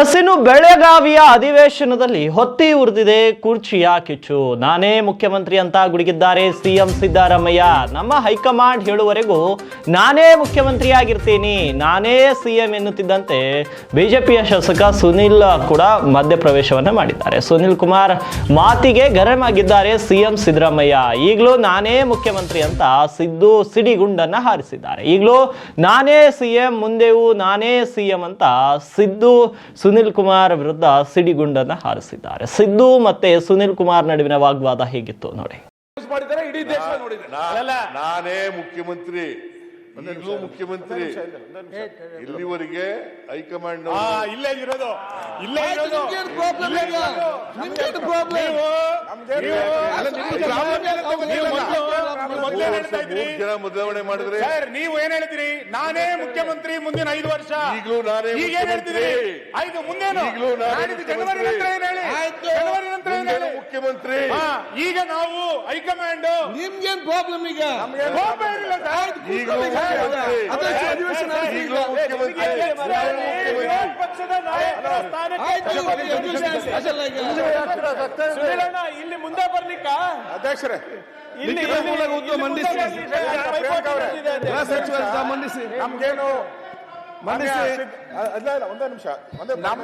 S ಇನ್ನು ಬೆಳಗಾವಿಯ ಅಧಿವೇಶನದಲ್ಲಿ ಹೊತ್ತಿ ಉರಿದಿದೆ ಕುರ್ಚಿಯ ಕಿಚ್ಚು ನಾನೇ ಮುಖ್ಯಮಂತ್ರಿ ಅಂತ ಗುಡುಗಿದ್ದಾರೆ ಸಿಎಂ ಸಿದ್ದರಾಮಯ್ಯ. ನಮ್ಮ ಹೈಕಮಾಂಡ್ ಹೇಳುವವರೆಗೂ ನಾನೇ ಮುಖ್ಯಮಂತ್ರಿ ಆಗಿರ್ತೀನಿ ನಾನೇ ಸಿಎಂ ಎನ್ನುತ್ತಿದ್ದಂತೆ ಬಿಜೆಪಿಯ ಶಾಸಕ ಸುನಿಲ್ ಕೂಡ ಮಧ್ಯಪ್ರವೇಶವನ್ನು ಮಾಡಿದ್ದಾರೆ. ಸುನಿಲ್ ಕುಮಾರ್ ಮಾತಿಗೆ ಗರಂ ಆಗಿದ್ದಾರೆ ಸಿಎಂ ಸಿದ್ದರಾಮಯ್ಯ. ಈಗಲೂ ನಾನೇ ಮುಖ್ಯಮಂತ್ರಿ ಅಂತ ಸಿದ್ದು ಸಿಡಿಗುಂಡನ್ನು ಹಾರಿಸಿದ್ದಾರೆ. ಈಗಲೂ ನಾನೇ ಸಿಎಂ, ಮುಂದೆಯೂ ನಾನೇ ಸಿಎಂ ಅಂತ ಸಿದ್ದು ಸುನಿಲ್ ಕುಮಾರ್ ವಿರುದ್ಧ ಸಿಡಿಗುಂಡನ್ನ ಹಾರಿಸಿದ್ದಾರೆ. ಸಿದ್ದು ಮತ್ತೆ ಸುನಿಲ್ ಕುಮಾರ್ ನಡುವಿನ ವಾಗ್ವಾದ ಹೇಗಿತ್ತು ನೋಡಿ. ನಾನೇ ಮುಖ್ಯಮಂತ್ರಿ. ಮುಖ್ಯಮಂತ್ರಿ. ಇಲ್ಲಿವರೆಗೆ ಹೈಕಮಾಂಡ್ ಇಲ್ಲೇ ಇರೋದು. ಇಲ್ಲೇ ಇರೋದು. ಪ್ರಾಬ್ಲಮ್ ಏನ್ ಹೇಳ್ತಾ ಇದ್ರಿ? ಜನ ಬದಲಾವಣೆ ಮಾಡಿದ್ರೆ ಸರ್ ನೀವು ಏನ್ ಹೇಳ್ತೀರಿ? ನಾನೇ ಮುಖ್ಯಮಂತ್ರಿ ಮುಂದಿನ ಐದು ವರ್ಷ. ಈಗಲೂ ನಾನೇ ಈಗ ಏನ್ ಹೇಳ್ತೀರಿ. ಐದು ಮುಂದೇನು? ಈಗ್ಲೂ ನಾನೇ ನಾಡಿದ್ದು ಜನವರಿ ನಂತರ ಏನ್ ಹೇಳಿ ಆಯ್ತು. ಜನವರಿ ನಂತರ ಏನ್ ಮುಂದೆ ಹೇಳಿ ಮುಖ್ಯಮಂತ್ರಿ. ಈಗ ನಾವು ಹೈಕಮಾಂಡ್. ನಿಮ್ಗೇನ್ ಪ್ರಾಬ್ಲಮ್ ಈಗ? ವಿರೋಧ ಪಕ್ಷದ ನಾಯಕರ ಸ್ಥಾನಕ್ಕೆ ಇಲ್ಲಿ ಮುಂದೆ ಬರ್ಲಿಕ್ಕ? ಅಧ್ಯಕ್ಷರೇ ಇಲ್ಲಿ ಮಂಡಿಸಿ. ಸಚಿವರ ಮಂಡಿಸಿ. ನಮ್ಗೇನು ಒಂದೇ ನಿಮಿಷ ಒಂದೇ ನಮ್ಮ